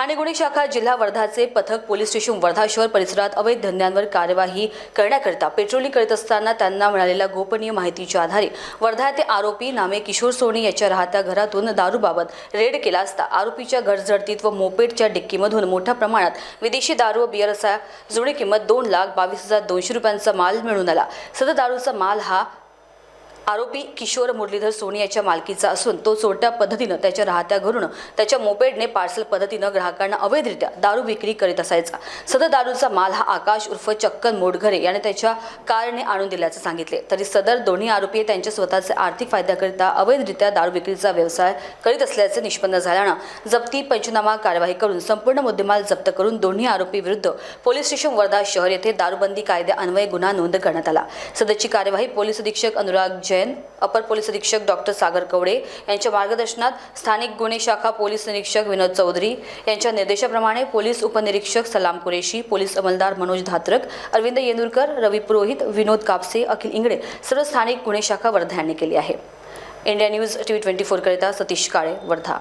ठाणे गुन्हे शाखा जिल्हा वर्धाचे पथक पोलीस स्टेशन वर्धा शहर परिसरात अवैध धंद्यांवर कार्यवाही करण्याकरिता पेट्रोलिंग करीत असताना त्यांना मिळालेल्या गोपनीय माहितीच्या आधारे वर्धा येथे आरोपी नामे किशोर सोनी याच्या राहत्या घरातून दारूबाबत रेड केला असता. आरोपीच्या घरझडतीत व मोपेडच्या डिक्कीमधून मोठ्या प्रमाणात विदेशी दारू व बियर असा जुळी किंमत दोन लाख बावीस हजार दोनशे रुपयांचा माल मिळून आला. सदर दारूचा माल हा आरोपी किशोर मुरलीधर सोनी याच्या मालकीचा असून तो चोरट्या पद्धतीनं त्याच्या राहत्या घरून त्याच्या मोपेडने पार्सल पद्धतीनं ग्राहकांना अवैधरित्या दारू विक्री करीत असायचा. सदर दारूचा माल हा आकाश उर्फ चक्कन मोडघरे याने त्याच्या कारने आणून दिल्याचं सांगितले. तरी सदर दोन्ही आरोपी त्यांच्या स्वतःचे आर्थिक फायद्याकरिता अवैधरित्या दारू विक्रीचा व्यवसाय करीत असल्याचे निष्पन्न झाल्यानं जप्ती पंचनामा कार्यवाही करून संपूर्ण मुद्देमाल जप्त करून दोन्ही आरोपी विरुद्ध पोलीस स्टेशन वर्धा शहर येथे दारूबंदी कायद्यान्वये गुन्हा नोंद करण्यात आला. सदरची कार्यवाही पोलीस अधीक्षक अनुराग जैन अपर पोलीस अधीक्षक डॉक्टर सागर कवडे यांच्या मार्गदर्शनात स्थानिक गुन्हे शाखा पोलीस निरीक्षक विनोद चौधरी यांच्या निर्देशाप्रमाणे पोलीस उपनिरीक्षक सलाम कुरेशी पोलीस अंमलदार मनोज धात्रक अरविंद येंदुरकर रवी पुरोहित विनोद कापसे अखिल इंगडे सर्व स्थानिक गुन्हे शाखा वर्धा यांनी केली आहे. India news T V twenty फोरकरिता Satish Kale Wardha.